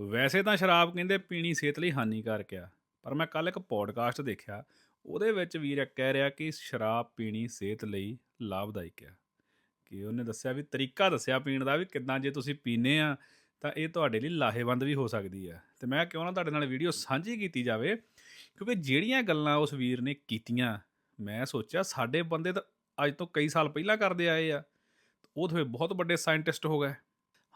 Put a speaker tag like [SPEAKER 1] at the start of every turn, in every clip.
[SPEAKER 1] ਵੈਸੇ ਤਾਂ ਸ਼ਰਾਬ ਕਹਿੰਦੇ ਪੀਣੀ ਸਿਹਤ ਲਈ ਹਾਨੀਕਾਰਕ ਆ, ਪਰ ਮੈਂ ਕੱਲ ਇੱਕ ਪੋਡਕਾਸਟ ਦੇਖਿਆ, ਉਹਦੇ ਵਿੱਚ ਵੀਰ ਇੱਕ ਕਹਿ ਰਿਹਾ ਕਿ ਸ਼ਰਾਬ ਪੀਣੀ ਸਿਹਤ ਲਈ ਲਾਭਦਾਇਕ ਆ। ਕਿ ਉਹਨੇ ਦੱਸਿਆ ਵੀ ਤਰੀਕਾ ਦੱਸਿਆ ਪੀਣ ਦਾ ਵੀ ਕਿੱਦਾਂ ਜੇ ਤੁਸੀਂ ਪੀਨੇ ਆ, ਤਾਂ ਇਹ ਤੁਹਾਡੇ ਲਈ ਲਾਹੇਵੰਦ ਵੀ ਹੋ ਸਕਦੀ ਆ। ਤੇ ਮੈਂ ਕਿਉਂ ਨਾ ਤੁਹਾਡੇ ਨਾਲ ਵੀਡੀਓ ਸਾਂਝੀ ਕੀਤੀ ਜਾਵੇ, ਕਿਉਂਕਿ ਜਿਹੜੀਆਂ ਗੱਲਾਂ ਉਸ ਵੀਰ ਨੇ ਕੀਤੀਆਂ, ਮੈਂ ਸੋਚਿਆ ਸਾਡੇ ਬੰਦੇ ਤਾਂ ਅੱਜ ਤੋਂ ਕਈ ਸਾਲ ਪਹਿਲਾਂ ਕਰਦੇ ਆਏ ਆ, ਉਹ ਤਾਂ ਬਹੁਤ ਵੱਡੇ ਸਾਇੰਟਿਸਟ ਹੋ ਗਏ।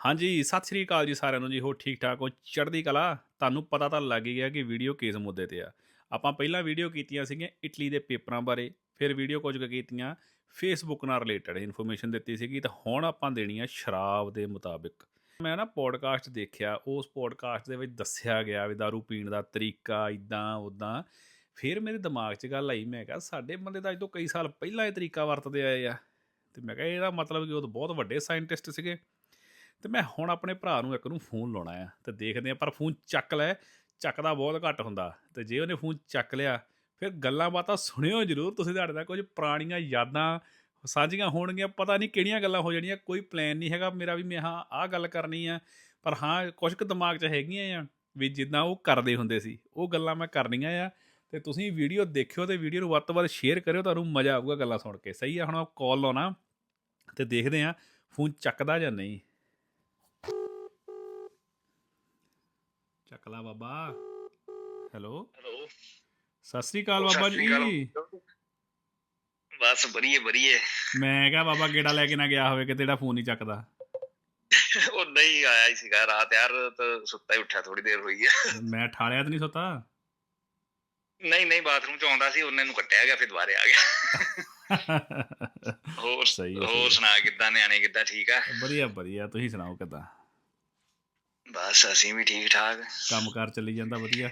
[SPEAKER 1] ਹਾਂਜੀ, ਸਤਿ ਸ੍ਰੀ ਅਕਾਲ ਜੀ ਸਾਰਿਆਂ ਨੂੰ ਜੀ ਹੋ ਠੀਕ ਠਾਕ ਹੋ? ਚੜ੍ਹਦੀ ਕਲਾ। ਤੁਹਾਨੂੰ ਪਤਾ ਤਾਂ ਲੱਗ ਹੀ ਗਿਆ ਕਿ ਵੀਡੀਓ ਕਿਸ ਮੁੱਦੇ ਤੇ ਆ। ਆਪਾਂ ਪਹਿਲਾਂ ਵੀਡੀਓ ਕੀਤੀਆਂ ਸੀਗੀਆਂ ਇਟਲੀ ਦੇ ਪੇਪਰਾਂ ਬਾਰੇ, ਫਿਰ ਵੀਡੀਓ ਕੁਝ ਕੁ ਕੀਤੀਆਂ ਫੇਸਬੁੱਕ ਨਾਲ ਰਿਲੇਟਡ ਇਨਫੋਰਮੇਸ਼ਨ ਦਿੱਤੀ ਸੀਗੀ ਤਾਂ ਹੁਣ ਆਪਾਂ ਦੇਣੀ ਆ ਸ਼ਰਾਬ ਦੇ ਮੁਤਾਬਿਕ। ਮੈਂ ਨਾ ਪੋਡਕਾਸਟ ਦੇਖਿਆ, ਉਸ ਪੋਡਕਾਸਟ ਦੇ ਵਿੱਚ ਦੱਸਿਆ ਗਿਆ ਵੀ दारू ਪੀਣ ਦਾ ਤਰੀਕਾ ਇਦਾਂ ਉਦਾਂ ਫਿਰ ਮੇਰੇ ਦਿਮਾਗ 'ਚ ਗੱਲ ਆਈ, ਮੈਂ ਕਿਹਾ ਸਾਡੇ ਬੰਦੇ ਤਾਂ ਅੱਜ ਤੋਂ ਕਈ ਸਾਲ ਪਹਿਲਾਂ ਇਹ ਤਰੀਕਾ ਵਰਤਦੇ ਆਏ ਆ। ਤੇ ਮੈਂ ਕਿਹਾ ਇਹਦਾ ਮਤਲਬ ਕਿ ਉਹ ਤਾਂ ਬਹੁਤ ਵੱਡੇ ਸਾਇੰਟਿਸਟ ਸੀਗੇ। ਤੇ ਮੈਂ ਹੁਣ ਆਪਣੇ ਭਰਾ ਨੂੰ ਇੱਕ ਨੂੰ ਫੋਨ ਲਾਉਣਾ ਆ ਤੇ ਦੇਖਦੇ ਆ ਪਰ ਫੋਨ ਚੱਕ ਲੈ, ਚੱਕਦਾ ਬਹੁਤ ਘੱਟ ਹੁੰਦਾ। ਤੇ ਜੇ ਉਹਨੇ ਫੋਨ ਚੱਕ ਲਿਆ, ਫਿਰ ਗੱਲਾਂ ਬਾਤਾਂ ਸੁਣਿਓ ਜ਼ਰੂਰ ਤੁਸੀਂ ਤੁਹਾਡੇ ਨਾਲ, ਕੁਝ ਪੁਰਾਣੀਆਂ ਯਾਦਾਂ ਸਾਂਝੀਆਂ ਹੋਣਗੀਆਂ, ਪਤਾ ਨਹੀਂ ਕਿਹੜੀਆਂ ਗੱਲਾਂ ਹੋ ਜਾਣੀਆਂ, ਕੋਈ ਪਲਾਨ ਨਹੀਂ ਹੈਗਾ ਮੇਰਾ ਵੀ, ਮੈਂ ਹਾਂ, ਆਹ ਗੱਲ ਕਰਨੀ ਆ। ਪਰ ਹਾਂ ਕੁਝ ਕੁ ਦਿਮਾਗ 'ਚ ਹੈਗੀਆਂ ਆ ਵੀ ਜਿੱਦਾਂ ਉਹ ਕਰਦੇ ਹੁੰਦੇ ਸੀ, ਉਹ ਗੱਲਾਂ ਮੈਂ ਕਰਨੀਆਂ ਆ। ਤੇ ਤੁਸੀਂ ਵੀਡੀਓ ਦੇਖਿਓ ਤੇ ਵੀਡੀਓ ਨੂੰ ਵੱਧ ਤੋਂ ਵੱਧ ਸ਼ੇਅਰ ਕਰਿਓ, ਤੁਹਾਨੂੰ ਮਜ਼ਾ ਆਊਗਾ ਗੱਲਾਂ ਸੁਣ ਕੇ। ਸਹੀ ਆ, ਹੁਣ ਕਾਲ ਲਾਉਣਾ ਤੇ ਦੇਖਦੇ ਆ ਫੋਨ ਚੱਕਦਾ ਜਾਂ ਨਹੀਂ। ਚੱਕ ਲਾ ਬਾਬਾ। ਹੈਲੋ।
[SPEAKER 2] ਹੈਲੋ।
[SPEAKER 1] ਸਤਿ ਸ੍ਰੀ ਅਕਾਲ ਬਾਬਾ ਜੀ।
[SPEAKER 2] ਬਸ ਬੜੀਏ ਬੜੀਏ
[SPEAKER 1] ਮੈਂ ਕਿਹਾ ਬਾਬਾ ਗੇੜਾ ਲੈ ਕੇ ਨਾ ਗਿਆ ਹੋਵੇ ਕਿ ਤੇਰਾ ਫੋਨ ਨਹੀਂ ਚੱਕਦਾ।
[SPEAKER 2] ਉਹ ਨਹੀਂ ਆਇਆ ਹੀ ਸੀਗਾ ਰਾਤ ਯਾਰ ਤਾਂ ਸੁੱਤਾ ਹੀ ਉੱਠਿਆ ਥੋੜੀ ਦੇਰ ਹੋਈ ਹੈ
[SPEAKER 1] ਮੈਂ ਠਾਲਿਆ ਤਾਂ ਨਹੀਂ ਸੁੱਤਾ?
[SPEAKER 2] ਨਹੀਂ ਨਹੀਂ ਬਾਥਰੂਮ ਚ ਆਉਂਦਾ ਸੀ ਉਹਨੇ ਨੂੰ ਕੱਟਿਆ ਗਿਆ ਫਿਰ ਦੁਬਾਰੇ ਆ ਗਿਆ। ਹੋਰ
[SPEAKER 1] ਸਹੀ ਹੈ, ਸਹੀ ਹੈ।
[SPEAKER 2] ਹੋਰ ਸੁਣਾ ਕਿੱਦਾਂ ਨਿਆਣੇ ਕਿੱਦਾਂ ਠੀਕ ਆ?
[SPEAKER 1] ਵਧੀਆ ਵਧੀਆ ਤੁਸੀਂ ਸੁਣਾਓ ਕਿਦਾਂ?
[SPEAKER 2] ਬਸ ਅਸੀਂ ਵੀ ਠੀਕ ਠਾਕ।
[SPEAKER 1] ਕੰਮਕਾਰ ਚੱਲੀ ਜਾਂਦਾ ਵਧੀਆ।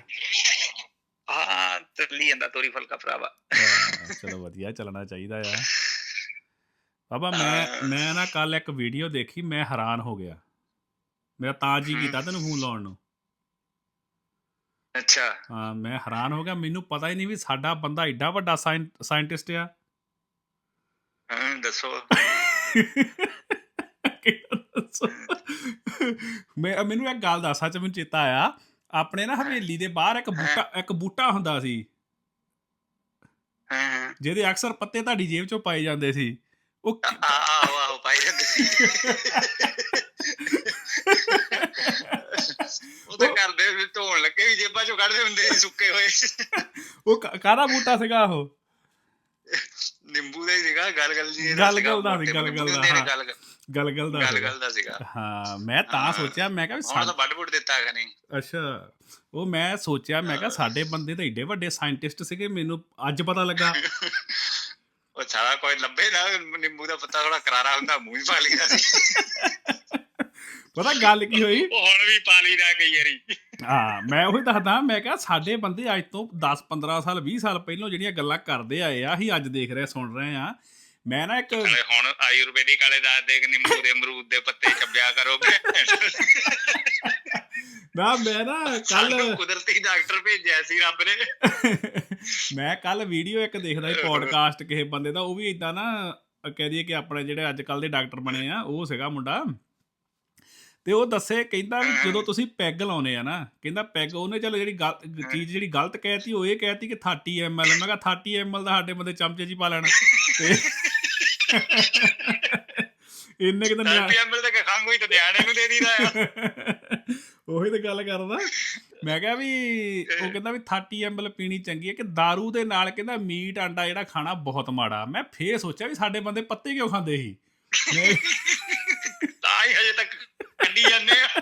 [SPEAKER 2] ਹਾਂ ਚੱਲੀ ਜਾਂਦਾ ਤੋਰੀ ਫਲਕਾ ਭਰਾਵਾ।
[SPEAKER 1] ਚਲੋ ਵਧੀਆ ਚੱਲਣਾ ਚਾਹੀਦਾ ਆ। ਬਾਬਾ ਮੈਂ ਮੈਂ ਨਾ ਕੱਲ ਇੱਕ ਵੀਡੀਓ ਦੇਖੀ ਮੈਂ ਹੈਰਾਨ ਹੋ ਗਿਆ। ਮੇਰਾ ਤਾਂ ਜੀ। ਕੀਤਾ ਤੈਨੂੰ ਫੋਨ ਲਾਉਣ ਨੂੰ।
[SPEAKER 2] ਅੱਛਾ।
[SPEAKER 1] ਹਾਂ ਮੈਂ ਹੈਰਾਨ ਹੋ ਗਿਆ ਮੈਨੂੰ ਪਤਾ ਹੀ ਨਹੀਂ ਵੀ ਸਾਡਾ ਬੰਦਾ ਏਡਾ ਵੱਡਾ ਸਾਇੰਟਿਸਟ ਆ।
[SPEAKER 2] ਹਾਂ ਦੱਸੋ।
[SPEAKER 1] ਮੈਂ ਮੈਨੂੰ ਇੱਕ ਗੱਲ ਦੱਸ ਸੱਚ ਮੈਨੂੰ ਚੇਤਾ ਆਇਆ। ਆਪਣੇ ਨਾ ਹਵੇਲੀ ਦੇ ਬਾਹਰ ਇੱਕ ਬੂਟਾ ਇੱਕ ਬੂਟਾ ਹੁੰਦਾ ਸੀ।
[SPEAKER 2] ਹਾਂ
[SPEAKER 1] ਜਿਹਦੇ ਅਕਸਰ ਪੱਤੇ ਤੁਹਾਡੀ ਜੇਬ ਚੋਂ ਪਾਏ ਜਾਂਦੇ ਸੀ। ਉਹ
[SPEAKER 2] ਆ ਆ ਆਹੋ ਪਾਈ ਜਾਂਦੇ ਸੀ। ਉਹ ਤਾਂ ਕਰਦੇ ਵੀ ਧੋਣ ਲੱਗੇ ਵੀ ਜੇਬਾਂ ਚੋਂ ਕੱਢਦੇ ਹੁੰਦੇ ਸੀ ਸੁੱਕੇ ਹੋਏ।
[SPEAKER 1] ਉਹ ਕਾਹਦਾ ਬੂਟਾ ਸੀਗਾ ਉਹ?
[SPEAKER 2] ਨਿੰਬੂ ਦਾ ਹੀ ਸੀਗਾ ਗੱਲ ਗੱਲ ਜੀ
[SPEAKER 1] ਗੱਲ ਗੱਲ ਦਾ ਸੀ, ਗੱਲ ਗੱਲ ਦਾ।
[SPEAKER 2] ਗੱਲ
[SPEAKER 1] ਦਾ
[SPEAKER 2] ਗੱਲ। ਗੱਲ ਦਾ ਸੀਗਾ।
[SPEAKER 1] ਹਾਂ ਮੈਂ ਤਾਂ। ਸੋਚਿਆ ਮੈਂ ਕਿਹਾ ਵੀ
[SPEAKER 2] ਹੁਣ ਤਾਂ
[SPEAKER 1] ਸਾ-
[SPEAKER 2] ਵੱਡ ਵੁੱਡ ਦਿੱਤਾ ਹੈਗਾ ਨਹੀਂ
[SPEAKER 1] ਅੱਛਾ ਉਹ ਮੈਂ ਸੋਚਿਆ ਮੈਂ ਕਿਹਾ ਸਾਡੇ ਬੰਦੇ ਤਾਂ ਏਡੇ ਵੱਡੇ ਸਾਇੰਟਿਸਟ ਸੀਗੇ ਮੈਨੂੰ ਅੱਜ ਪਤਾ ਲੱਗਾ।
[SPEAKER 2] ਉਹ ਸਾਰਾ ਕੋਈ ਲੱਭੇ ਨਾ ਨਿੰਬੂ ਦਾ ਪੱਤਾ ਥੋੜਾ ਕਰਾਰਾ ਹੁੰਦਾ ਮੂੰਹ ਹੀ ਪਾ ਲਈਦਾ ਸੀ।
[SPEAKER 1] ਪਤਾ ਗੱਲ ਕੀ ਹੋਈ?
[SPEAKER 2] ਹੁਣ ਵੀ ਪਾ ਲਈਦਾ ਕਈ ਵਾਰੀ।
[SPEAKER 1] ਹਾਂ ਮੈਂ ਉਹੀ ਦੱਸਦਾ ਮੈਂ ਕਿਹਾ ਸਾਡੇ ਬੰਦੇ ਅੱਜ ਤੋਂ 10 15 ਸਾਲ 20 ਸਾਲ ਪਹਿਲਾਂ ਜਿਹੜੀਆਂ ਗੱਲਾਂ ਕਰਦੇ ਆਏ ਆ ਅਸੀਂ ਅੱਜ ਦੇਖ ਰਹੇ ਸੁਣ ਰਹੇ ਆ। ਮੈਂ ਨਾ ਇੱਕ
[SPEAKER 2] ਹੁਣ ਆਯੁਰਵੈਦਿਕ ਵਾਲੇ ਦੱਸਦੇ ਕਿ ਨਿੰਬੂ ਦੇ ਅਮਰੂਦ ਦੇ ਪੱਤੇ ਚੱਬਿਆ ਕਰੋਗੇ
[SPEAKER 1] ਨਾ ਮੈਂ ਨਾ ਕੱਲ
[SPEAKER 2] ਕੁਦਰਤੀ ਡਾਕਟਰ ਭੇਜਿਆ ਸੀ ਰੱਬ ਨੇ।
[SPEAKER 1] ਮੈਂ ਕੱਲ ਵੀਡੀਓ ਇੱਕ ਦੇਖਦਾ ਸੀ ਪੋਡਕਾਸਟ ਕਿਸੇ ਬੰਦੇ ਦਾ ਉਹ ਵੀ ਇਦਾਂ ਨਾ ਕਹਿ ਦਈਏ ਕਿ ਆਪਣੇ ਜਿਹੜੇ ਅੱਜ ਕੱਲ ਦੇ ਡਾਕਟਰ ਬਣੇ ਆ ਉਹ ਸੀਗਾ ਮੁੰਡਾ। ਤੇ ਉਹ ਦੱਸੇ ਕਹਿੰਦਾ ਵੀ ਜਦੋਂ ਤੁਸੀਂ ਪੈਗ ਲਾਉਨੇ ਆ ਨਾ ਕਹਿੰਦਾ ਪੈਗ ਉਹਨੇ ਚਲੋ ਜਿਹੜੀ ਗਲ- ਚੀਜ਼ ਜਿਹੜੀ ਗਲਤ ਕਹਿਤੀ ਉਹ ਇਹ ਕਹਿਤੀ ਕਿ 30 ml ਮੈਂ ਕਿਹਾ 30 ml ਦਾ ਸਾਡੇ ਬੰਦੇ ਚਮਚੇ 'ਚ ਪਾ ਲੈਣਾ। ਤੇ ਇੰਨੇ ਕਿਤੇ
[SPEAKER 2] ਖੰਗ ਤੇ ਨਿਆਣੇ ਨੂੰ ਦੇ ਦੀਦਾ ਆ।
[SPEAKER 1] ਉਹੀ ਤਾਂ ਗੱਲ ਕਰਦਾ। ਮੈਂ ਕਿਹਾ ਵੀ ਉਹ ਕਹਿੰਦਾ ਵੀ 30 ml ਪੀਣੀ ਚੰਗੀ ਹੈ ਕਿ दारू ਦੇ ਨਾਲ ਕਹਿੰਦਾ ਮੀਟ ਆਂਡਾ ਜਿਹੜਾ ਖਾਣਾ ਬਹੁਤ ਮਾੜਾ। ਮੈਂ ਫੇਰ ਸੋਚਿਆ ਵੀ ਸਾਡੇ ਬੰਦੇ ਪੱਤੇ ਕਿਉਂ ਖਾਂਦੇ ਸੀ?
[SPEAKER 2] ਤਾਂ ਹੀ ਹਜੇ ਤੱਕ ਕੱਢੀ ਜਾਂਦੇ ਆ।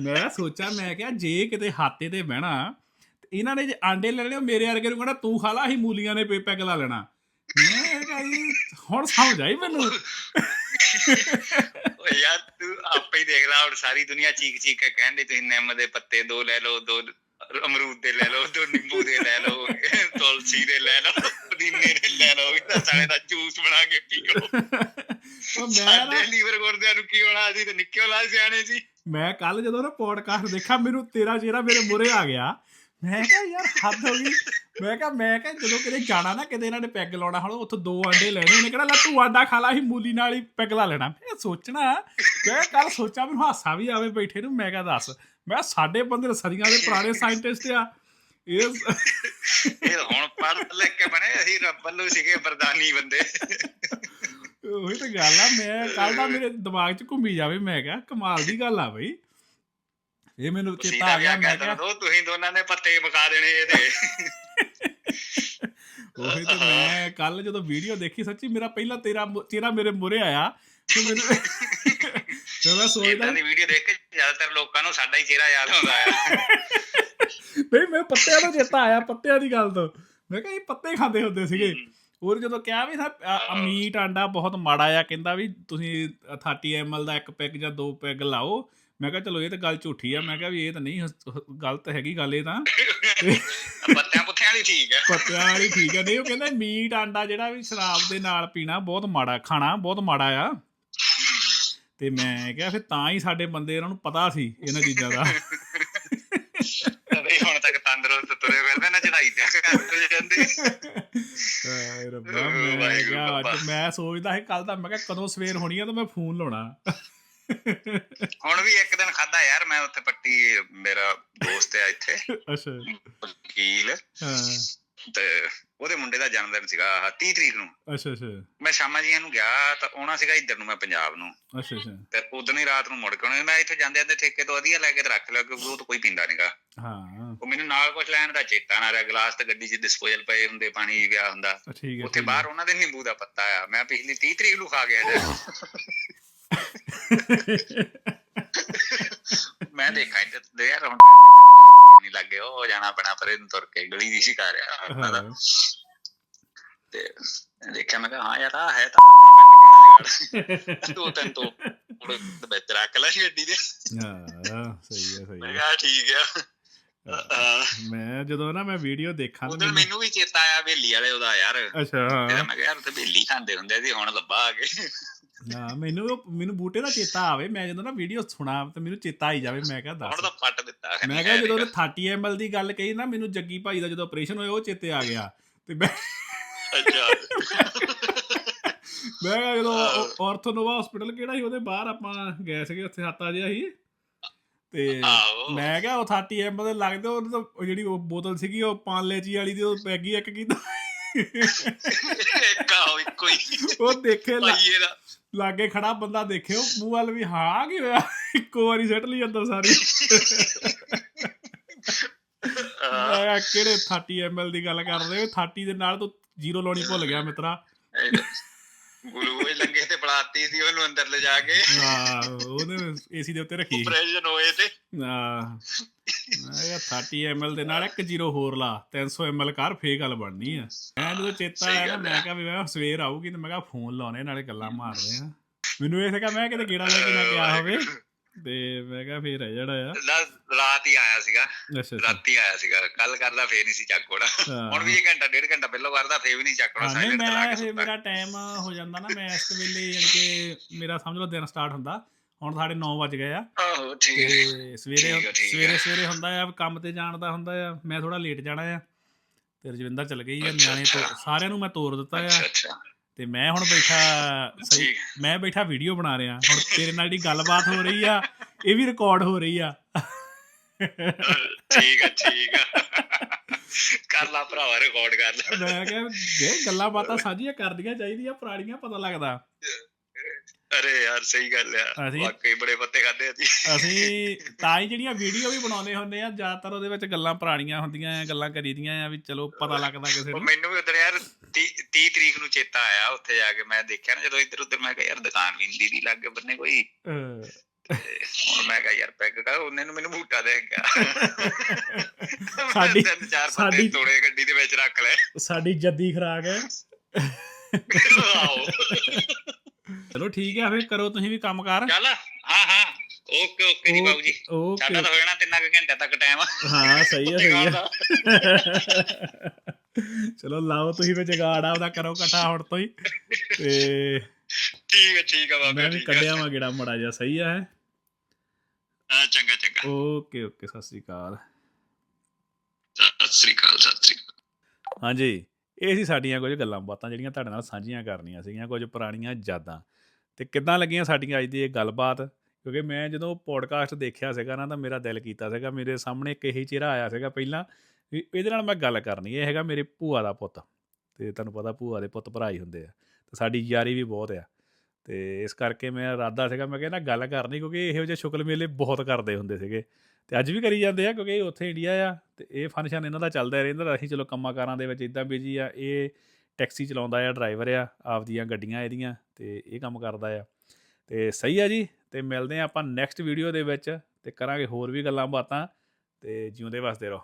[SPEAKER 1] ਮੈਂ ਸੋਚਿਆ ਮੈਂ ਕਿਹਾ ਜੇ ਕਿਤੇ ਹਾਤੇ ਤੇ ਬਹਿਣਾ ਇਹਨਾਂ ਨੇ ਜੇ ਆਂਡੇ ਲੈ ਲੈਣੇ ਉਹ ਮੇਰੇ ਵਰਗੇ ਨੂੰ ਕਹਿਣਾ ਤੂੰ ਖਾ ਲਾ ਅਸੀਂ ਮੂਲੀਆਂ ਨੇ ਪੇਪੈਗ ਲਾ ਲੈਣਾ। ਮੈਂ ਕਿਹਾ ਜੀ, ਹੁਣ ਸਮਝ ਆਈ ਮੈਨੂੰ।
[SPEAKER 2] ਓ ਯਾਰ ਤੂੰ ਆਪੇ ਹੀ ਦੇਖ ਲੈ ਹੁਣ ਸਾਰੀ ਦੁਨੀਆ ਚੀਕ ਚੀਕ ਕੇ ਕਹਿੰਦੀ ਤੁਸੀਂ ਨਿੰਮ ਦੇ ਪੱਤੇ ਦੋ ਲੈ ਲਓ ਦੋ ਅਮਰੂਦ ਦੇ ਲੈ ਲਓ ਦੋ ਨਿੰਬੂ ਦੇ ਲੈ ਲਓ ਤੁਲਸੀ ਦੇ ਲੈ ਲਓ ਪੁਦੀਨੇ ਦੇ ਲੈ ਲਓ ਇਹਦਾ ਸਾਰੇ ਦਾ ਜੂਸ ਬਣਾ ਕੇ ਪੀਓ।
[SPEAKER 1] ਉਹ ਮੈਂ ਨਾ
[SPEAKER 2] ਲੀਵਰ ਗੁਰਦਿਆਂ ਨੂੰ ਕੀ ਹੋਣਾ ਸੀ ਤੇ ਨਿੱਕਿਓ ਲਾ ਸਿਆਣੇ ਸੀ।
[SPEAKER 1] ਮੈਂ ਕੱਲ ਜਦੋਂ ਨਾ ਪੋਡਕਾਸਟ ਦੇਖਿਆ ਮੈਨੂੰ ਤੇਰਾ ਚਿਹਰਾ ਮੇਰੇ ਮੂਹਰੇ ਆ ਗਿਆ। ਮੈਂ ਕਿਹਾ ਯਾਰ ਹੱਦ ਹੋ ਗਈ। ਮੈਂ ਕਿਹਾ ਮੈਂ ਕਿਹਾ ਜਦੋਂ ਕਿਤੇ ਜਾਣਾ ਨਾ ਕਿਤੇ ਇਹਨਾਂ ਨੇ ਪੈਗ ਲਾਉਣਾ ਹੁਣ ਉੱਥੋਂ ਦੋ ਆਂਡੇ ਲੈਣੇ ਉਹਨੇ ਕਿਹੜਾ ਲੈ ਤੂੰ ਆਂਡਾ ਖਾ ਲਾ ਅਸੀਂ ਮੂਲੀ ਨਾਲ ਹੀ ਪੈਗ ਲਾ ਲੈਣਾ। ਮੈਂ ਸੋਚਣਾ ਮੈਂ ਕੱਲ ਸੋਚਾਂ ਮੈਨੂੰ ਹਾਸਾ ਵੀ ਆਵੇ ਬੈਠੇ ਨੂੰ। ਮੈਂ ਕਿਹਾ ਦੱਸ। ਮੈਂ ਸਾਡੇ ਬੰਦੇ ਸਦੀਆਂ ਦੇ ਪੁਰਾਣੇ ਸਾਇੰਟਿਸਟ ਆ। ਇਹ
[SPEAKER 2] ਇਹ ਹੁਣ ਪੜ੍ਹ ਲਿਖ ਕੇ ਬਣੇ ਅਸੀਂ ਰੱਬ ਵੱਲੋਂ ਸੀਗੇ ਵਰਦਾਨੀ ਬੰਦੇ।
[SPEAKER 1] ਉਹੀ ਤਾਂ ਗੱਲ ਆ ਮੈਂ ਕੱਲ ਦਾ ਮੇਰੇ ਦਿਮਾਗ 'ਚ ਘੁੰਮੀ ਜਾਵੇ ਮੈਂ ਕਿਹਾ ਕਮਾਲ ਦੀ ਗੱਲ ਆ ਬਈ। ਇਹ ਮੈਨੂੰ ਚੇਤਾ ਆ ਗਿਆ ਮੈਂ
[SPEAKER 2] ਕਹਿ ਤੁਸੀਂ ਦੋਨਾਂ ਨੇ ਪੱਤੇ ਮਕਾ ਦੇਣੇ ਇਹਦੇ
[SPEAKER 1] ਉਹੀ ਤਾਂ ਮੈਂ ਕੱਲ ਜਦੋਂ ਵੀਡੀਓ ਦੇਖੀ ਸੱਚੀ ਮੇਰਾ ਪਹਿਲਾ ਤੇਰਾ ਚਿਹਰਾ ਮੇਰੇ ਮੂਹਰੇ ਆਇਆ ਤੇ ਮੈਨੂੰ ਤੇ ਮੈਂ ਸੋਚਦਾ
[SPEAKER 2] ਦੀ ਵੀਡੀਓ ਦੇਖ ਕੇ ਜ਼ਿਆਦਾਤਰ ਲੋਕਾਂ ਨੂੰ ਸਾਡਾ ਹੀ ਚਿਹਰਾ ਯਾਦ ਆਉਂਦਾ ਆ।
[SPEAKER 1] ਨਹੀਂ ਮੈਂ ਪੱਤਿਆਂ ਦਾ ਚੇਤਾ ਆਇਆ ਪੱਤਿਆਂ ਦੀ ਗੱਲ ਤੋਂ। ਮੈਂ ਕਿਹਾ ਇਹ ਪੱਤੇ ਖਾਂਦੇ ਹੁੰਦੇ ਸੀਗੇ। ਹੋਰ ਜਦੋਂ ਕਿਹਾ ਵੀ ਨਾ ਮੀਟ ਆਂਡਾ ਬਹੁਤ ਮਾੜਾ ਆ ਕਹਿੰਦਾ ਵੀ ਤੁਸੀਂ 30 ml ਦਾ ਇੱਕ ਪੈਗ ਜਾਂ ਦੋ ਪੈਗ ਲਾਓ। ਮੈਂ ਕਿਹਾ ਚਲੋ ਇਹ ਤਾਂ ਗੱਲ ਝੂਠੀ ਆ। ਮੈਂ ਕਿਹਾ ਵੀ ਇਹ ਤਾਂ ਨਹੀਂ ਗਲਤ ਹੈਗੀ ਗੱਲ ਇਹ ਤਾਂ।
[SPEAKER 2] ਪੱਤਿਆਂ ਪੁੱਥਿਆਂ ਵਾਲੀ ਠੀਕ ਹੈ
[SPEAKER 1] ਪੱਤਿਆਂ ਵਾਲੀ ਠੀਕ ਹੈ ਨਹੀਂ ਉਹ ਕਹਿੰਦਾ ਮੀਟ ਆਂਡਾ ਜਿਹੜਾ ਵੀ ਸ਼ਰਾਬ ਦੇ ਨਾਲ ਪੀਣਾ ਬਹੁਤ ਮਾੜਾ ਖਾਣਾ ਬਹੁਤ ਮਾੜਾ ਆ। ਤੇ ਮੈਂ ਕਿਹਾ ਫਿਰ ਤਾਂ ਹੀ ਸਾਡੇ ਬੰਦੇ ਇਹਨਾਂ ਨੂੰ ਪਤਾ ਸੀ ਇਹਨਾਂ ਚੀਜ਼ਾਂ ਦਾ।
[SPEAKER 2] ਨਹੀਂ ਹੁਣ ਤੱਕ ਤੰਦਰੁਸਤ ਤੁਰੇ ਫਿਰਦੇ ਨਾ ਚੜਾਈ ਤੇ। ਕਰਦੇ ਜਾਂਦੇ।
[SPEAKER 1] ਰੱਬਾ ਮੈਂ ਕਿਹਾ। ਅੱਜ ਮੈਂ ਸੋਚਦਾ ਸੀ ਕੱਲ ਦਾ ਮੈਂ ਕਿਹਾ ਕਦੋਂ ਸਵੇਰ ਹੋਣੀ ਆ ਤਾਂ ਮੈਂ ਫੋਨ ਲਾਉਣਾ।
[SPEAKER 2] ਹੁਣ ਵੀ ਇੱਕ ਦਿਨ ਖਾਦਾ ਯਾਰ ਮੈਂ ਉੱਥੇ ਪੱਟੀ ਮੇਰਾ ਦੋਸਤ ਹੈ ਇੱਥੇ।
[SPEAKER 1] ਅੱਛਾ।
[SPEAKER 2] ਵਕੀਲ।
[SPEAKER 1] ਹਾਂ।
[SPEAKER 2] ਤੇ ਉਹਦੇ ਮੁੰਡੇ ਦਾ ਜਨਮ ਦਿਨ ਸੀਗਾ ਆਹ 30 ਤਰੀਕ ਨੂੰ।
[SPEAKER 1] ਅੱਛਾ ਅੱਛਾ।
[SPEAKER 2] ਮੈਂ ਸ਼ਾਮਾਂ ਜੀਆਂ ਨੂੰ ਗਿਆ ਤਾਂ ਆਉਣਾ ਸੀਗਾ ਇੱਧਰ ਨੂੰ ਮੈਂ ਪੰਜਾਬ ਨੂੰ।
[SPEAKER 1] ਅੱਛਾ ਅੱਛਾ।
[SPEAKER 2] ਤੇ ਉਦੋਂ ਹੀ ਰਾਤ ਨੂੰ ਮੁੜ ਕੇ ਆਉਣਾ ਮੈਂ ਇੱਥੇ ਜਾਂਦੇ ਜਾਂਦੇ ਠੇਕੇ ਤੋਂ ਵਧੀਆ ਲੈ ਕੇ ਤੇ ਰੱਖ ਲਿਆ ਕਿਉਂਕਿ ਉਹ ਤਾਂ ਕੋਈ ਪੀਂਦਾ ਨਹੀਂਗਾ
[SPEAKER 1] ਹਾਂ।
[SPEAKER 2] ਉਹ ਮੈਨੂੰ ਨਾਲ ਕੁਝ ਲੈਣ ਦਾ ਚੇਤਾ ਨਾ ਰਿਹਾ ਗਲਾਸ ਤੇ ਗੱਡੀ 'ਚ ਡਿਸਪੋਜ਼ਲ ਪਏ ਹੁੰਦੇ ਪਾਣੀ ਵੀ ਪਿਆ ਹੁੰਦਾ। ਉੱਥੇ ਬਾਹਰ ਉਹਨਾਂ ਦੇ ਨਿੰਬੂ ਦਾ ਪੱਤਾ ਆ ਮੈਂ ਪਿਛਲੀ 30 ਤਰੀਕ ਨੂੰ ਖਾ ਗਿਆ ਮੈਂ ਦੇਖਾਂ ਇੱਥੇ ਤੇ ਯਾਰ ਹੁਣ। ਲੱਗੇ ਉਹ ਜਾਣਾ ਆਪਣਾ ਪਰੇ ਨੂੰ ਤੁਰ ਕੇ ਗਲੀ ਦੀ ਸ਼ਿਕਾਰ ਆ ਤੇ ਦੇਖਿਆ ਮੈਂ ਕਿਹਾ ਹਾਂ ਯਾਰ ਆ ਹੈ ਤਾਂ ਆਪਣਾ ਪਿੰਡ ਪਾਣਾ ਜਗਾੜ ਦੋ ਤਿੰਨ ਤੋਂ ਉਹਦੇ ਵਿੱਚ ਰੱਖ ਲੈ ਗੱਡੀ ਦੇ
[SPEAKER 1] ਹਾਂ ਸਹੀ ਹੈ ਸਹੀ
[SPEAKER 2] ਮੈਂ
[SPEAKER 1] ਹੈ
[SPEAKER 2] ਕਿਹਾ ਠੀਕ ਆ। ਹਾਂ।
[SPEAKER 1] ਮੈਂ ਜਦੋਂ ਨਾ ਮੈਂ ਵੀਡੀਓ ਦੇਖਾਂ ਤਾਂ ਮੈਨੂੰ
[SPEAKER 2] ਵੀ ਚੇਤਾ ਆਇਆ ਬੇਲੀ ਵਾਲੇ ਉਹਦਾ ਯਾਰ।
[SPEAKER 1] ਅੱਛਾ
[SPEAKER 2] ਤੇ ਮੈਂ ਕਿਹਾ ਯਾਰ ਉੱਥੇ ਬੇਲੀ ਖਾਂਦੇ ਹੁੰਦੇ ਸੀ ਹੁਣ ਲੱਭਾ ਆ ਗਏ
[SPEAKER 1] ਹਾਂ ਮੈਨੂੰ ਉਹ- ਮੈਨੂੰ ਬੂਟੇ ਦਾ ਚੇਤਾ ਆਵੇ ਮੈਂ ਜਦੋਂ ਨਾ ਵੀਡੀਓ ਸੁਣਾ ਤੇ ਮੈਨੂੰ ਚੇਤਾ ਆਈ ਜਾਵੇ ਮੈਂ ਕਿਹਾ
[SPEAKER 2] ਹੁਣ
[SPEAKER 1] ਦੱਸ
[SPEAKER 2] ਤਾਂ ਪੱਟ ਦਿੱਤਾ।
[SPEAKER 1] ਮੈਂ ਕਿਹਾ ਜਦੋਂ ਉਹਨੇ 30 ml ਦੀ ਗੱਲ ਕਹੀ ਨਾ ਮੈਨੂੰ ਜੱਗੀ ਭਾਈ ਦਾ ਜਦੋਂ ਆਪਰੇਸ਼ਨ ਹੋਇਆ ਉਹ ਚੇਤੇ ਆ ਗਿਆ। ਤੇ ਮੈਂ
[SPEAKER 2] ਅੱਛਾ।
[SPEAKER 1] ਮੈਂ ਕਿਹਾ ਜਦੋਂ ਆਰਥੋਨੋਵਾ ਹਸਪੀਟਲ ਕਿਹੜਾ ਸੀ ਉਹਦੇ ਬਾਹਰ ਆਪਾਂ ਗਏ ਸੀਗੇ ਉੱਥੇ ਹੱਤਾ ਜਿਹਾ ਸੀ। ਤੇ
[SPEAKER 2] ਆਓ
[SPEAKER 1] ਮੈਂ ਕਿਹਾ ਉਹ 30 ml ਦੇ ਲੱਗਦੇ ਉਹ ਤਾਂ ਉਹ ਜਿਹੜੀ ਉਹ ਬੋਤਲ ਸੀਗੀ ਉਹ ਪਾਲੇ ਜੀ ਵਾਲੀ ਦੀ ਉਹ ਪੈਗੀ ਇੱਕ ਕੀਤਾ
[SPEAKER 2] ਇੱਕ ਆਓ ਇੱਕੋ ਹੀ।
[SPEAKER 1] ਉਹ ਦੇਖੇ ਲਾ-
[SPEAKER 2] ਇਹਦਾ
[SPEAKER 1] ਲਾਗੇ ਖੜਾ ਬੰਦਾ ਦੇਖਿਓ ਮੂੰਹ ਵੱਲ ਵੀ ਹਾਂ ਕੀ ਹੋਇਆ? ਇੱਕੋ ਵਾਰੀ ਸੱਟ ਲਈ ਅੰਦਰ ਸਾਰੀ। ਕਿਹਾ ਕਿਹੜੇ 30 ml ਦੀ ਗੱਲ ਕਰ ਰਹੇ ਹੋ? 30 ਦੇ ਨਾਲ ਤੂੰ ਜ਼ੀਰੋ ਲਾਉਣੀ ਭੁੱਲ ਗਿਆ ਮਿੱਤਰਾ।
[SPEAKER 2] ਇਹ ਲੰਗੇ ਤੇ ਪਲਾਤੀ ਸੀ ਉਹਨੂੰ ਅੰਦਰ ਲੈ ਜਾ ਕੇ।
[SPEAKER 1] ਹਾਂ ਉਹਨੇ ਏਸੀ ਦੇ ਉੱਤੇ ਰੱਖੀ
[SPEAKER 2] ਆਪਰੇਸ਼ਨ ਹੋਏ ਤੇ।
[SPEAKER 1] ਹਾਂ। ਕਿਹਾ 30 ml ਦੇ ਨਾਲ ਇੱਕ ਜ਼ੀਰੋ ਹੋਰ ਲਾ 300 ml ਕਰ ਫੇਰ ਗੱਲ ਬਣਨੀ ਆ। ਮੈਂ ਜਦੋਂ ਚੇਤਾ ਆਇਆ ਨਾ ਮੈਂ। ਕਿਹਾ ਵੀ ਮੈਂ ਸਵੇਰ ਆਊਗੀ ਤੇ ਮੈਂ ਕਿਹਾ ਫੋਨ ਲਾਉਣੇ ਨਾਲੇ ਗੱਲਾਂ ਮਾਰਦੇ ਆ। ਮੈਨੂੰ ਇਹ ਸੀਗਾ ਮੈਂ ਕਿਤੇ ਗੇੜਾ ਲੈ ਕੇ ਨਾ ਗਿਆ ਹੋਵੇ। ਤੇ ਮੈਂ ਕਿਹਾ ਫੇਰ ਹੈ ਜਿਹੜਾ ਆ।
[SPEAKER 2] ਰਾਤ ਹੀ ਆਇਆ ਸੀਗਾ। ਰਾਤੀ ਆਇਆ ਸੀਗਾ। ਕੱਲ ਕਰਦਾ ਫੇਰ ਨਹੀਂ ਸੀ ਚੱਕ ਹੋਣਾ। ਵੀ ਇਹ ਘੰਟਾ ਡੇਢ ਘੰਟਾ ਪਹਿਲਾਂ ਕਰਦਾ ਫੇਰ ਵੀ ਨਹੀਂ ਚੱਕ ਹੋਣਾ
[SPEAKER 1] ਹਾਂ ਨਹੀਂ
[SPEAKER 2] silent ਤੇ ਲਾ ਕੇ।
[SPEAKER 1] ਮੇਰਾ ਟਾਈਮ ਹੋ ਜਾਂਦਾ ਨਾ ਮੈਂ ਇਸ ਵੇਲੇ ਯਾਨੀ ਕਿ ਮੇਰਾ ਸਮਝ ਲਓ ਦਿਨ ਸਟਾਰਟ ਹੁੰਦਾ। ਹੁਣ ਸਾਡੇ 9 ਵਜ ਗਏ ਆ।
[SPEAKER 2] ਆਹੋ ਠੀਕ। ਹੈ
[SPEAKER 1] ਤੇ ਸਵੇਰੇ
[SPEAKER 2] ਠੀਕ ਆ, ਠੀਕ ਆ।
[SPEAKER 1] ਸਵੇਰੇ ਸਵੇਰੇ ਹੁੰਦਾ ਆ ਕੰਮ ਤੇ ਜਾਣ ਦਾ ਹੁੰਦਾ ਆ ਮੈਂ ਥੋੜਾ ਲੇਟ ਜਾਣਾ ਆ। ਤੇ ਰਜਵਿੰਦਰ ਚਲ ਗਈ ਆ
[SPEAKER 2] ਅੱਛਾ,
[SPEAKER 1] ਨਿਆਣੇ ਤੋਂ
[SPEAKER 2] ਅੱਛਾ।
[SPEAKER 1] ਸਾਰਿਆਂ ਨੂੰ ਮੈਂ ਤੋਰ ਦਿੱਤਾ ਆ।
[SPEAKER 2] ਅੱਛਾ ਅੱਛਾ।
[SPEAKER 1] ਤੇ ਮੈਂ ਹੁਣ ਬੈਠਾ ਸਹੀ
[SPEAKER 2] ਠੀਕ।
[SPEAKER 1] ਮੈਂ ਬੈਠਾ ਵੀਡੀਓ ਬਣਾ ਰਿਹਾ ਹੁਣ ਤੇਰੇ ਨਾਲ ਜਿਹੜੀ ਗੱਲਬਾਤ ਹੋ ਰਹੀ ਆ ਇਹ ਵੀ ਰਿਕਾਰਡ ਹੋ ਰਹੀ ਆ।
[SPEAKER 2] ਠੀਕ ਆ ਠੀਕ ਆ। ਕਰ ਲਾ ਭਰਾਵਾ ਰਿਕਾਰਡ ਕਰ ਲੈ।
[SPEAKER 1] ਮੈਂ ਕਿਹਾ ਇਹ ਗੱਲਾਂ ਬਾਤਾਂ ਸਾਂਝੀਆਂ ਕਰਨੀਆਂ ਚਾਹੀਦੀਆਂ ਪੁਰਾਣੀਆਂ ਪਤਾ ਲੱਗਦਾ।
[SPEAKER 2] ਅਰੇ ਯਾਰ ਸਹੀ ਗੱਲ ਆ। ਵਾਕਈ ਬੜੇ ਪੱਤੇ ਖਾਦੇ ਅਸੀਂ।
[SPEAKER 1] ਅਸੀਂ ਤਾਂ ਹੀ ਜਿਹੜੀਆਂ ਵੀਡੀਓ ਵੀ ਬਣਾਉਂਦੇ ਹੁੰਦੇ ਆ ਜ਼ਿਆਦਾਤਰ ਉਹਦੇ ਵਿੱਚ ਗੱਲਾਂ ਪੁਰਾਣੀਆਂ ਹੁੰਦੀਆਂ ਆ ਗੱਲਾਂ ਕਰੀਦੀਆਂ ਆ ਵੀ ਚਲੋ ਪਤਾ ਲੱਗਦਾ ਕਿਸੇ ਨੂੰ।
[SPEAKER 2] ਮੈਨੂੰ ਵੀ ਉਧਰ ਯਾਰ 30 30 ਤਰੀਕ ਨੂੰ ਚੇਤਾ ਆਇਆ ਉੱਥੇ ਜਾ ਕੇ ਮੈਂ ਦੇਖਿਆ ਨਾ ਜਦੋਂ ਇੱਧਰ ਉੱਧਰ ਮੈਂ ਕਿਹਾ ਯਾਰ ਦੁਕਾਨ ਵੀ ਦੀਦੀ ਲੱਗੇ ਬੰਨੇ ਕੋਈ। ਹੁਣ ਮੈਂ ਕਿਹਾ ਯਾਰ ਪੈਗ ਕਰ ਉਹਨੇ ਨੂੰ ਮੈਨੂੰ ਬੂਟਾ ਦੇ ਗਿਆ
[SPEAKER 1] ਸਾਡੀ-
[SPEAKER 2] ਤਿੰਨ ਚਾਰ ਪੱਤੇ
[SPEAKER 1] ਸਾਡੀ-
[SPEAKER 2] ਤੋੜੇ ਗੱਡੀ ਦੇ ਵਿੱਚ ਰੱਖ ਲੈ
[SPEAKER 1] ਸਾਡੀ ਜੱਦੀ ਖਰਾਕ। ਹੈ
[SPEAKER 2] ਆਓ
[SPEAKER 1] ਚਲੋ ਠੀਕ ਹੈ ਫਿਰ ਕਰੋ ਤੁਸੀਂ ਵੀ ਕੰਮ ਕਰ।
[SPEAKER 2] ਚੱਲ ਹਾਂ ਹਾਂ। ਓਕੇ ਓਕੇ ਜੀ ਬਾਬੂ ਜੀ। ਸਾਡਾ
[SPEAKER 1] ਓਕੇ
[SPEAKER 2] ਤਾਂ ਹੋ ਜਾਣਾ ਤਿੰਨਾਂ ਕੁ ਘੰਟੇ ਤੱਕ ਟਾਈਮ
[SPEAKER 1] ਹਾਂ ਸਹੀ ਹੈ ਸਹੀ ਹੈ ਚਲੋ ਲਾਓ ਤੁਸੀਂ ਵਿੱਚ ਗਾੜ ਆਪਦਾ ਕਰੋ ਇਕੱਠਾ ਹੁਣ ਤੋਂ ਹੀ। ਤੇ
[SPEAKER 2] ਠੀਕ ਹੈ ਠੀਕ ਹੈ ਬਾਬਾ
[SPEAKER 1] ਮੈਂ ਵੀ ਕੱਢਿਆ ਵਾ ਗੇੜਾ ਮੜਾ ਜਾ ਸਹੀ ਹੈ
[SPEAKER 2] ਹਾਂ ਚੰਗਾ ਚੰਗਾ।
[SPEAKER 1] ਓਕੇ ਓਕੇ ਸਤਿ ਸ੍ਰੀ ਅਕਾਲ।
[SPEAKER 2] ਸਤਿ ਸ੍ਰੀ ਅਕਾਲ ਸਤਿ ਸ੍ਰੀ ਅਕਾਲ।
[SPEAKER 1] ਹਾਂਜੀ। ਇਹ ਸੀ ਸਾਡੀਆਂ ਕੁਝ ਗੱਲਾਂ ਬਾਤਾਂ ਜਿਹੜੀਆਂ ਤੁਹਾਡੇ ਨਾਲ ਸਾਂਝੀਆਂ ਕਰਨੀਆਂ ਸੀਗੀਆਂ ਕੁਝ ਪੁਰਾਣੀਆਂ ਯਾਦਾਂ। ਤੇ ਕਿੱਦਾਂ ਲੱਗੀਆਂ ਸਾਡੀਆਂ ਅੱਜ ਦੀ ਇਹ ਗੱਲਬਾਤ? ਕਿਉਂਕਿ ਮੈਂ ਜਦੋਂ ਪੋਡਕਾਸਟ ਦੇਖਿਆ ਸੀਗਾ ਨਾ ਤਾਂ ਮੇਰਾ ਦਿਲ ਕੀਤਾ ਸੀਗਾ, ਮੇਰੇ ਸਾਹਮਣੇ ਇੱਕ ਇਹੀ ਚਿਹਰਾ ਆਇਆ ਸੀਗਾ ਪਹਿਲਾਂ ਵੀ ਇਹਦੇ ਨਾਲ ਮੈਂ ਗੱਲ ਕਰਨੀ, ਇਹ ਹੈਗਾ ਮੇਰੇ ਭੂਆ ਦਾ ਪੁੱਤ। ਤੇ ਤੁਹਾਨੂੰ ਪਤਾ ਭੂਆ ਦੇ ਪੁੱਤ ਭਰਾ ਹੀ ਹੁੰਦੇ ਆ, ਤੇ ਸਾਡੀ ਯਾਰੀ ਵੀ ਬਹੁਤ ਆ। ਤੇ ਇਸ ਕਰਕੇ ਮੈਂ ਇਰਾਦਾ ਸੀਗਾ, ਮੈਂ ਕਿਹਾ ਨਾ ਗੱਲ ਕਰਨੀ ਕਿਉਂਕਿ ਇਹੋ ਜਿਹੇ ਸ਼ੁਕਲ ਮੇਲੇ ਬਹੁਤ ਕਰਦੇ ਹੁੰਦੇ ਸੀਗੇ। ਤੇ ਅੱਜ ਵੀ ਕਰੀ ਜਾਂਦੇ ਆ, ਕਿਉਂਕਿ ਇਹ ਉੱਥੇ ਇੰਡੀਆ ਆ ਤੇ ਇਹ ਫੰਕਸ਼ਨ ਇਹਨਾਂ ਦਾ ਚੱਲਦਾ ਰਹਿੰਦਾ, ਅਸੀਂ ਚਲੋ ਕੰਮਾਂ ਕਾਰਾਂ ਦੇ ਵਿੱਚ ਇਦਾਂ ਬਿਜ਼ੀ ਆ, ਇਹ ਟੈਕਸੀ ਚਲਾਉਂਦਾ ਆ ਡਰਾਈਵਰ ਆ, ਆਪਦੀਆਂ ਗੱਡੀਆਂ ਇਹਦੀਆਂ ਤੇ ਇਹ ਕੰਮ ਕਰਦਾ ਆ। ਤੇ ਸਹੀ ਆ ਜੀ, ਤੇ ਮਿਲਦੇ ਆ ਆਪਾਂ ਨੈਕਸਟ ਵੀਡੀਓ ਦੇ ਵਿੱਚ ਤੇ ਕਰਾਂਗੇ ਹੋਰ ਵੀ ਗੱਲਾਂ ਬਾਤਾਂ ਤੇ ਜਿਉਂਦੇ ਵਸਦੇ ਰਹੋ।